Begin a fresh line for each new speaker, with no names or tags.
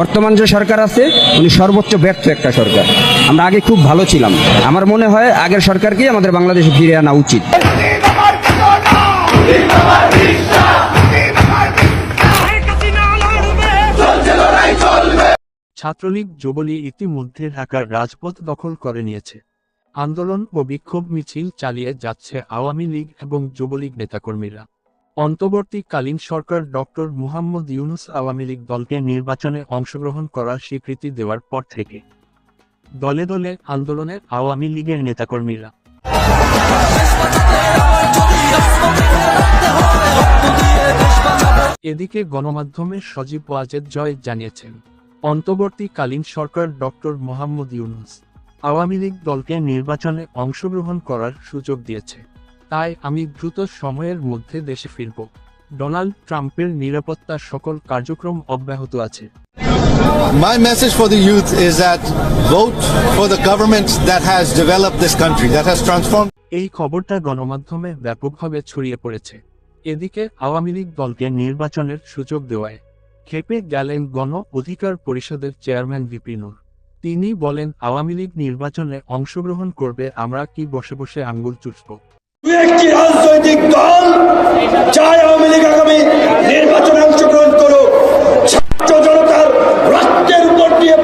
বর্তমান যে সরকার আছে, উনি সর্বোচ্চ ব্যর্থ একটা সরকার। আমরা আগে খুব ভালো ছিলাম। আমার মনে হয় আগের সরকারকেই আমাদের বাংলাদেশে ফিরে আনা উচিত।
ছাত্রলীগ যুবলীগ ইতিমধ্যে ঢাকার রাজপথ দখল করে নিয়েছে। আন্দোলন ও বিক্ষোভ মিছিল চালিয়ে যাচ্ছে আওয়ামী লীগ এবং যুবলীগ নেতাকর্মীরা। অন্তর্বর্তীকালীন সরকার ডক্টর মুহাম্মদ ইউনুস আওয়ামী লীগ দলকে নির্বাচনে অংশগ্রহণ করার স্বীকৃতি দেওয়ার পর থেকে দলে দলে আন্দোলনে আওয়ামী লীগের নেতাকর্মীরা এদিকে গণমাধ্যমে সজীব ওয়াজেদ জয় জানিয়েছেন, অন্তর্বর্তীকালীন সরকার ডক্টর মোহাম্মদ ইউনুস আওয়ামী লীগ দলকে নির্বাচনে অংশগ্রহণ করার সুযোগ দিয়েছে। তাই আমি দ্রুত সময়ের মধ্যে দেশে ফিরব। ডোনাল্ড ট্রাম্পের নিরাপত্তার সকল কার্যক্রম অব্যাহত আছে।
My message for the youth is that vote for the government that has developed this country, that has transformed
এই খবরটা গণমাধ্যমে ব্যাপকভাবে ছড়িয়ে পড়েছে। এদিকে আওয়ামী লীগ দলকে নির্বাচনের সুযোগ দেওয়ায় খেপে গেলেন গণ অধিকার পরিষদের চেয়ারম্যান বিপিনুর তিনি বলেন আওয়ামী লীগ নির্বাচনে অংশগ্রহণ করবে আমরা কি বসে বসে আঙ্গুল চুষব?
দু একটি রাজনৈতিক দল চায় আওয়ামী লীগ আগামী নির্বাচনে অংশগ্রহণ করো ছাত্র জনতার রক্তের উপর দিয়ে